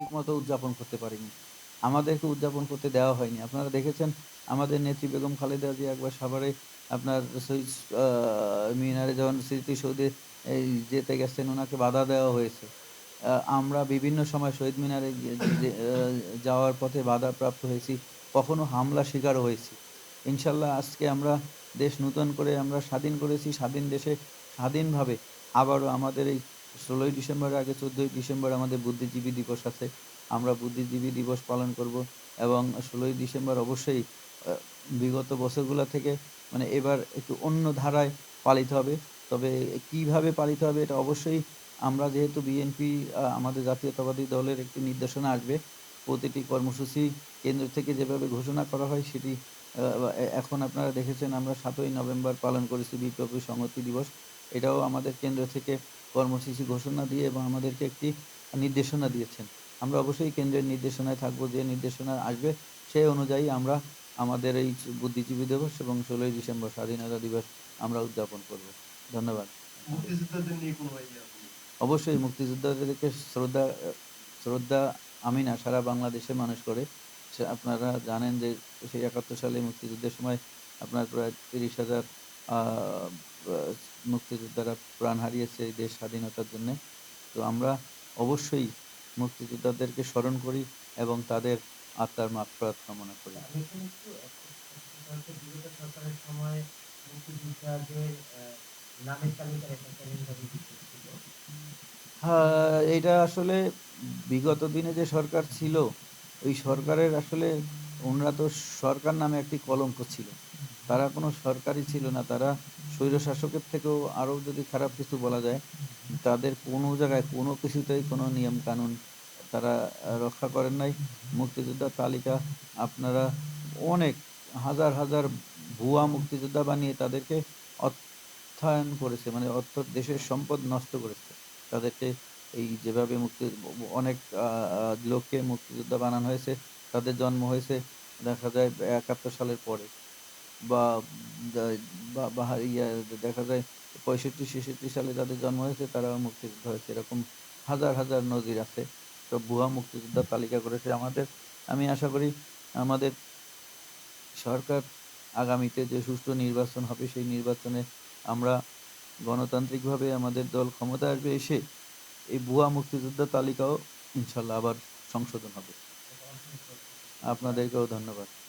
ঠিকমতো উদযাপন করতে পারিনি। আমাদেরকে উদযাপন করতে দেওয়া হয়নি। আপনারা দেখেছেন, আমাদের নেত্রী বেগম খালেদা জিয়া একবার সাভারে আপনার শহীদ মিনারে যখন স্মৃতিসৌধে যেতে গেছেন, ওনাকে বাধা দেওয়া হয়েছে। আমরা বিভিন্ন সময় শহীদ মিনারে যাওয়ার পথে বাধাপ্রাপ্ত হয়েছি, কখনো হামলা শিকার হয়েছি। ইনশাল্লাহ আজকে আমরা দেশ নূতন করে আমরা স্বাধীন করেছি, স্বাধীন দেশে স্বাধীনভাবে আবারও আমাদের এই ষোলোই ডিসেম্বরের আগে চোদ্দোই ডিসেম্বর আমাদের বুদ্ধিজীবী দিবস আছে। আমরা বুদ্ধিজীবী দিবস পালন করব এবং ষোলোই ডিসেম্বর অবশ্যই বিগত বছরগুলো থেকে মানে এবার একটু অন্য ধারায় পালিত হবে। তবে কীভাবে পালিত হবে এটা অবশ্যই আমরা যেহেতু বিএনপি আমাদের জাতীয়তাবাদী দলের একটি নির্দেশনা আসবে, প্রতিটি কর্মসূচি কেন্দ্র থেকে যেভাবে ঘোষণা করা হয় সেটি এখন আপনারা দেখেছেন আমরা সাতই নভেম্বর পালন করেছি বিপ্লবী সংহতি দিবস। এটাও আমাদের কেন্দ্র থেকে কর্মসূচি ঘোষণা দিয়ে এবং আমাদেরকে একটি নির্দেশনা দিয়েছেন। আমরা অবশ্যই কেন্দ্রের নির্দেশনায় থাকব যে নির্দেশনা আসবে সেই অনুযায়ী আমরা আমাদের এই বুদ্ধিজীবী দিবস এবং ষোলোই ডিসেম্বর স্বাধীনতা দিবস আমরা উদযাপন করব। ধন্যবাদ। অবশ্যই মুক্তিযোদ্ধাদেরকে শ্রদ্ধা শ্রদ্ধা আমি না সারা বাংলাদেশে মানুষ করে। আপনারা জানেন যে সেই একাত্তর সালে মুক্তিযুদ্ধের সময় আপনার প্রায় তিরিশ হাজার মুক্তিযোদ্ধারা প্রাণ হারিয়েছে এই দেশ স্বাধীনতার জন্য। তো আমরা অবশ্যই মুক্তিযোদ্ধাদেরকে স্মরণ করি এবং তাদের আত্মার মাফরাত কামনা করি। হ্যাঁ এটা আসলে বিগত দিনে যে সরকার ছিল ওই সরকারের আসলে ওনারা তো সরকার নামে একটি কলঙ্ক ছিল। তারা কোনো সরকারই ছিল না। তারা স্বৈরশাসকের থেকেও আরও যদি খারাপ কিছু বলা যায়, তাদের কোনো জায়গায় কোনো কিছুতেই কোনো নিয়ম কানুন তারা রক্ষা করেন নাই। মুক্তিযোদ্ধার তালিকা আপনারা অনেক হাজার হাজার ভুয়া মুক্তিযোদ্ধা বানিয়ে তাদেরকে অর্থায়ন করেছে মানে অর্থ দেশের সম্পদ নষ্ট করেছে। তাদেরকে এই যেভাবে মুক্তি, অনেক লোককে মুক্তিযোদ্ধা বানানো হয়েছে, তাদের জন্ম হয়েছে দেখা যায় একাত্তর সালের পরে। বা বা- ইয়া দেখা যায় পঁয়ষট্টি, ছেষট্টি সালে যাদের জন্ম হয়েছে তারা মুক্তিযোদ্ধা হয়েছে। এরকম হাজার হাজার নজির আছে। তো ভুয়া মুক্তিযোদ্ধার তালিকা করেছে আমাদের, আমি আশা করি আমাদের সরকার আগামীতে যে সুষ্ঠু নির্বাচন হবে সেই নির্বাচনে আমরা গণতান্ত্রিকভাবে আমাদের দল ক্ষমতা আসবে এসে এই ভুয়া মুক্তিযোদ্ধার তালিকাও ইনশাল্লাহ আবার সংশোধন হবে। আপনাদেরকেও ধন্যবাদ।